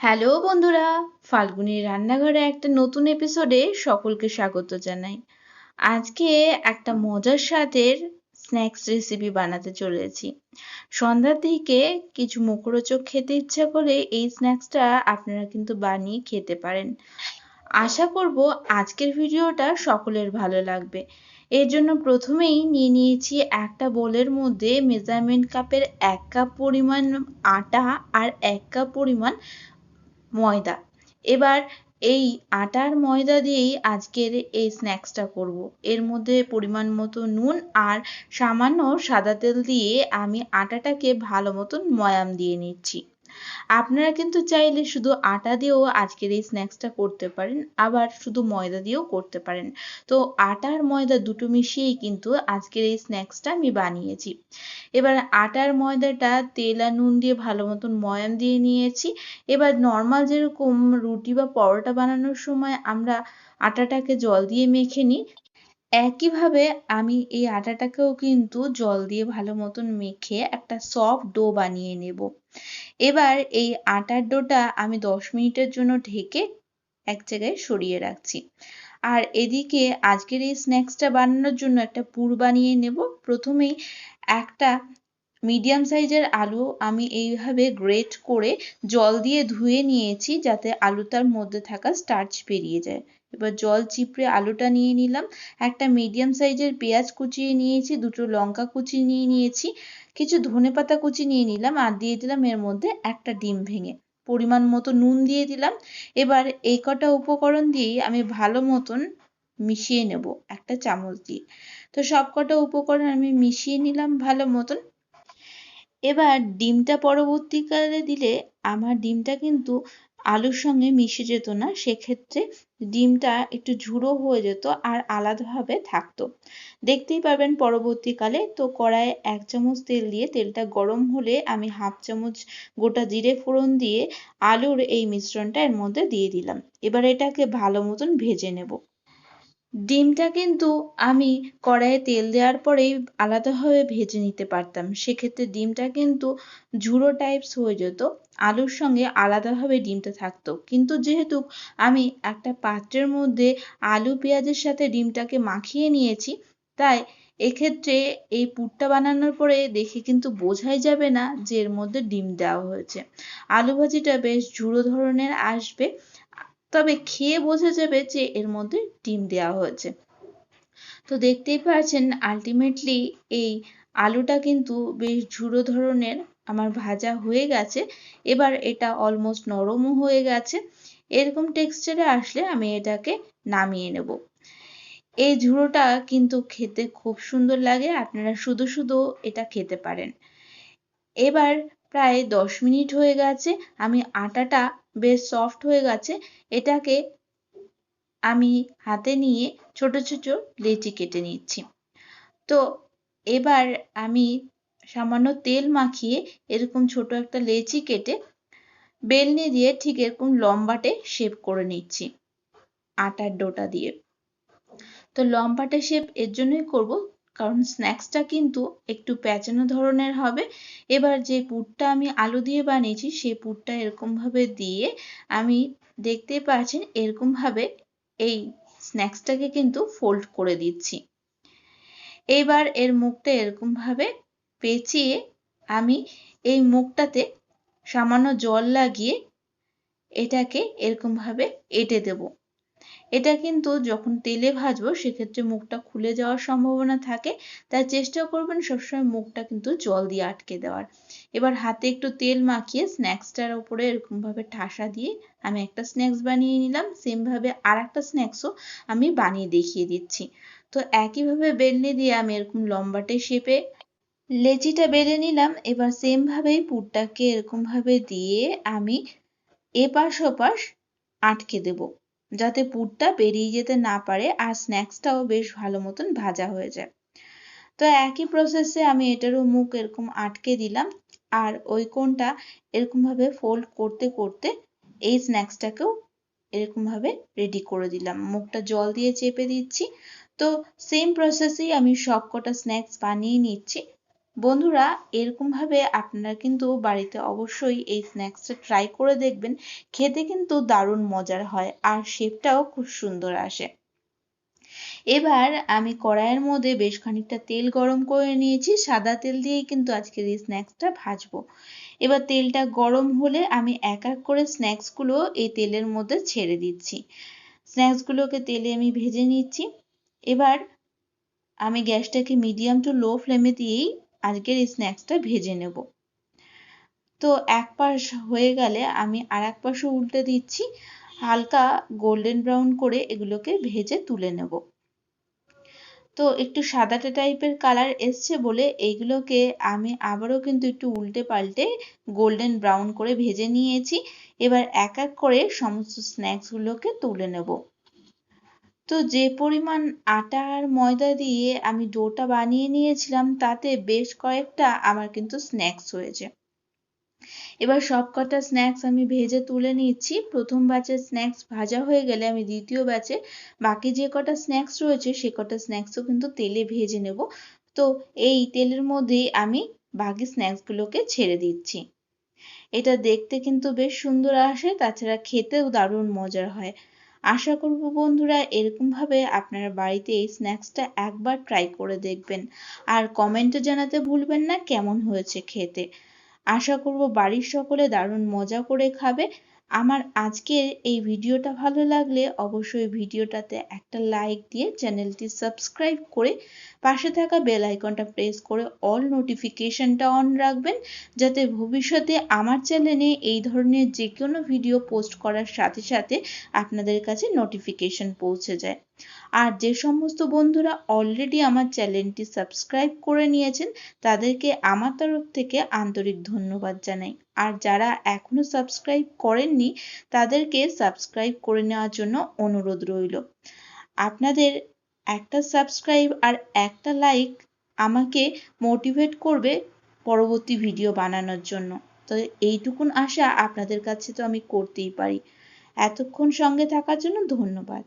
Hello বন্ধুরা, ফাল্গুনির রান্নাঘরে একটা নতুন এপিসোডে সকলকে স্বাগত জানাই। আজকে একটা মজার স্বাদের স্ন্যাক্স রেসিপি বানাতে চলেছি। সন্ধ্যার দিকে কিছু মুখরোচক খেতে ইচ্ছা করে এই স্ন্যাক্সটা আপনারা কিন্তু বানিয়ে খেতে পারেন। আশা করব আজকের ভিডিওটা সকলের ভালো লাগবে। এর জন্য প্রথমেই নিয়ে নিয়েছি একটা বোলের মধ্যে মেজারমেন্ট কাপের এক কাপ পরিমাণ আটা আর এক কাপ পরিমাণ ময়দা এবার এই আটার ময়দা দিয়েই আজকের এই স্ন্যাক্সটা করব। এর মধ্যে পরিমাণ মতো নুন আর সামান্য সাদা তেল দিয়ে আমি আটাটাকে ভালো মতন ময়াম দিয়ে নিচ্ছি আপনারা কিন্তু চাইলে শুধু আটা দিয়েও আজকের এই স্ন্যাক্সটা করতে পারেন, আবার শুধু ময়দা দিয়েও করতে পারেন। তো আটা আর ময়দা দুটো মিশিয়েই কিন্তু আজকের এই স্ন্যাক্সটা আমি বানিয়েছি। এবার আটার ময়দাটা তেল আর নুন দিয়ে ভালো মতন ময়াম দিয়ে নিয়েছি। এবার নর্মাল যেরকম রুটি বা পরোটা বানানোর সময় আমরা আটাটাকে জল দিয়ে মেখে নিই, একইভাবে আমি এই আটাটাকেও কিন্তু জল দিয়ে ভালো মতন মেখে একটা সফট ডো বানিয়ে নেব। এবার এই আটার ডোটা আমি দশ মিনিটের জন্য ঢেকে এক জায়গায় সরিয়ে রাখছি। আর এদিকে আজকের এই স্ন্যাক্সটা বানানোর জন্য একটা পুর বানিয়ে নেব। প্রথমেই একটা মিডিয়াম সাইজের আলু আমি এইভাবে গ্রেট করে জল দিয়ে ধুয়ে নিয়েছি যাতে আলুটার মধ্যে থাকা স্টার্চ বেরিয়ে যায়। এবার জল চিপড়ে আলুটা নিয়ে নিলাম। একটা মিডিয়াম সাইজের পেঁয়াজ কুচিয়ে নিয়েছি, দুটো লঙ্কা কুচি নিয়ে নিয়েছি, কিছু ধনে পাতা কুচি নিয়ে নিলাম আর দিয়ে দিলাম এর মধ্যে একটা ডিম ভেঙে। পরিমাণ মতো নুন দিয়ে দিলাম। এবার এই কটা উপকরণ দিয়েই আমি ভালো মতন মিশিয়ে নেব একটা চামচ দিয়ে। তো সব কটা উপকরণ আমি মিশিয়ে নিলাম ভালো মতন। এবার ডিমটা পরবর্তীকালে দিলে আমার ডিমটা কিন্তু আলুর সঙ্গে মিশে যেত না, সেক্ষেত্রে ডিমটা একটু ঝুড়ো হয়ে যেত আর আলাদাভাবে থাকতো। দেখতেই পারবেন পরবর্তীকালে তো কড়াইয়ে এক চামচ তেল দিয়ে তেলটা গরম হলে আমি হাফ চামচ গোটা জিরে ফোড়ন দিয়ে আলুর এই মিশ্রণটা এর মধ্যে দিয়ে দিলাম। এবার এটাকে ভালো মতন ভেজে নেব। ডিমটা কিন্তু আমি কড়াইয়ে তেল দেওয়ার পরেই আলাদাভাবে ভেজে নিতে পারতাম। সেক্ষেত্রে ডিমটা কিন্তু ঝুড়ো টাইপস হয়ে যেত, আলুর সঙ্গে আলাদাভাবে ডিমটা থাকতো। কিন্তু যেহেতু আমি একটা পাত্রের মধ্যে আলু, পেঁয়াজের সাথে ডিমটাকে মাখিয়ে নিয়েছি, তাই এক্ষেত্রে এই পুরটা বানানোর পরে দেখে কিন্তু বোঝাই যাবে না যে এর মধ্যে ডিম দেওয়া হয়েছে। আলু ভাজিটা বেশ ঝুড়ো ধরনের আসবে তবে খেয়ে বোঝা যাবে যে এর মধ্যে ডিম দেওয়া হয়েছে। তো দেখতেই পাচ্ছেন আলটিমেটলি এই আলুটা কিন্তু বেশ ঝুড়ো ধরনের আমার ভাজা হয়ে গেছে। এবার এটা অলমোস্ট নরমও হয়ে গেছে। এরকম টেক্সচারে আসলে আমি এটাকে নামিয়ে নেব। এই ঝুড়োটা কিন্তু খেতে খুব সুন্দর লাগে, আপনারা শুধু শুধু এটা খেতে পারেন। এবার প্রায় দশ মিনিট হয়ে গেছে, আমি আটাটা বেশ সফট হয়ে গেছে। এটাকে আমি হাতে নিয়ে ছোট ছোট লেচি কেটে নিচ্ছি। তো এবার আমি সামান্য তেল মাখিয়ে এরকম ছোট একটা লেচি কেটে বেলনি দিয়ে ঠিক এরকম লম্বাটে শেপ করে নিচ্ছি, আটার ডোটা দিয়ে। তো লম্বাটে শেপ এর জন্যই করব কারণ স্ন্যাক্সটা কিন্তু একটু প্যাঁচানো ধরনের হবে। এবার যে পুরটা আমি আলু দিয়ে বানিয়েছি, সেই পুরটা এরকমভাবে দিয়ে আমি দেখতে পাচ্ছেন এরকমভাবে এই স্ন্যাক্সটাকে কিন্তু ফোল্ড করে দিচ্ছি। এইবার এর মুখটা এরকমভাবে পেঁচিয়ে আমি এই মুখটাতে সামান্য জল লাগিয়ে এটাকে এরকমভাবে এঁটে দেব। এটা কিন্তু যখন তেলে ভাজবো, সেক্ষেত্রে মুখটা খুলে যাওয়ার সম্ভাবনা থাকে। তাই চেষ্টা করবেন সবসময় মুখটা কিন্তু জল দিয়ে আটকে দেওয়ার। এবার হাতে একটু তেল মাখিয়ে স্ন্যাক্সটার ওপরে এরকমভাবে ঠাসা দিয়ে আমি একটা স্ন্যাক্স বানিয়ে নিলাম। সেমভাবে আর একটা স্ন্যাক্সও আমি বানিয়ে দেখিয়ে দিচ্ছি। তো একইভাবে বেলনি দিয়ে আমি এরকম লম্বাটে শেপে লেচিটা বেলে নিলাম। এবার সেমভাবেই পুরটাকে এরকমভাবে দিয়ে আমি এপাশ ওপাশ আটকে দেব। যাতে পুরটা বেরিয়ে যেতে না পারে আর স্ন্যাক্সটাও বেশ ভালো মতন ভাজা হয়ে যায়। তো একই প্রসেসে আমি এটারও মুখ এরকম আটকে দিলাম আর ওই কোণটা এরকমভাবে ফোল্ড করতে করতে এই স্ন্যাক্সটাকেও এরকমভাবে রেডি করে দিলাম। মুখটা জল দিয়ে চেপে দিচ্ছি। তো সেম প্রসেসেই আমি সব কটা স্ন্যাক্স বানিয়ে নিচ্ছি। বন্ধুরা, এরকমভাবে আপনারা কিন্তু বাড়িতে অবশ্যই এই স্ন্যাক্সটা ট্রাই করে দেখবেন। খেতে কিন্তু দারুণ মজার হয় আর শেপটাও খুব সুন্দর আসে। এবার আমি কড়াইয়ের মধ্যে বেশ খানিকটা তেল গরম করে নিয়েছি। সাদা তেল দিয়েই কিন্তু আজকের এই স্ন্যাক্সটা ভাজবো। এবার তেলটা গরম হলে আমি এক এক করে স্ন্যাক্সগুলো এই তেলের মধ্যে ছেড়ে দিচ্ছি। স্ন্যাক্সগুলোকে তেলে আমি ভেজে নিচ্ছি। এবার আমি গ্যাসটাকে মিডিয়াম টু লো ফ্লেমে দিয়েই আজকের স্ন্যাক্সটা ভেজে নেব। তো এক পাশ হয়ে গেলে আমি আর এক পাশও উল্টে দিচ্ছি, হালকা গোল্ডেন ব্রাউন করে এগুলোকে ভেজে তুলে নেব। তো একটু সাদাটে টাইপের কালার এসছে বলে এইগুলোকে আমি আবারও কিন্তু একটু উল্টে পাল্টে গোল্ডেন ব্রাউন করে ভেজে নিয়েছি। এবার এক এক করে সমস্ত স্ন্যাক্সগুলোকে তুলে নেব। তো যে পরিমাণ আটা আর ময়দা দিয়ে আমি ডোটা বানিয়ে নিয়েছিলাম, তাতে বেশ কয়েকটা আমার কিন্তু স্ন্যাক্স হয়েছে এবার সব কটা স্ন্যাক্স আমি ভেজে তুলে নিচ্ছি। প্রথম ব্যাচের স্ন্যাক্স ভাজা হয়ে গেলে আমি দ্বিতীয় ব্যাচে বাকি যে কটা স্ন্যাক্স রয়েছে, সে কটা স্ন্যাক্সও কিন্তু তেলে ভেজে নেব। তো এই তেলের মধ্যেই আমি বাকি স্ন্যাক্সগুলোকে ছেড়ে দিচ্ছি। এটা দেখতে কিন্তু বেশ সুন্দর আসে, তাছাড়া খেতেও দারুণ মজার হয়। আশা করব বন্ধুরা এরকমভাবে আপনারা বাড়িতে এই স্ন্যাক্সটা একবার ট্রাই করে দেখবেন। আর কমেন্টে জানাতে ভুলবেন না কেমন হয়েছে খেতে। আশা করব বাড়ির সকলে দারুণ মজা করে খাবে। আমার আজকের এই ভিডিওটা ভালো লাগলে অবশ্যই ভিডিওটাতে একটা লাইক দিয়ে চ্যানেলটি সাবস্ক্রাইব করে পাশে থাকা বেল আইকনটা প্রেস করে অল নোটিফিকেশনটা অন রাখবেন, যাতে ভবিষ্যতে আমার চ্যানেলে এই ধরনের যে কোনো ভিডিও পোস্ট করার সাথে সাথে আপনাদের কাছে নোটিফিকেশন পৌঁছে যায়। আর যে সমস্ত বন্ধুরা অলরেডি আমার চ্যানেলটি সাবস্ক্রাইব করে নিয়েছেন, তাদেরকে আমার তরফ থেকে আন্তরিক ধন্যবাদ জানাই। আর যারা এখনও সাবস্ক্রাইব করেননি, তাদেরকে সাবস্ক্রাইব করে নেওয়ার জন্য অনুরোধ রইল। আপনাদের একটা সাবস্ক্রাইব আর একটা লাইক আমাকে মোটিভেট করবে পরবর্তী ভিডিও বানানোর জন্য। তো এইটুকুন আশা আপনাদের কাছে তো আমি করতেই পারি। এতক্ষণ সঙ্গে থাকার জন্য ধন্যবাদ।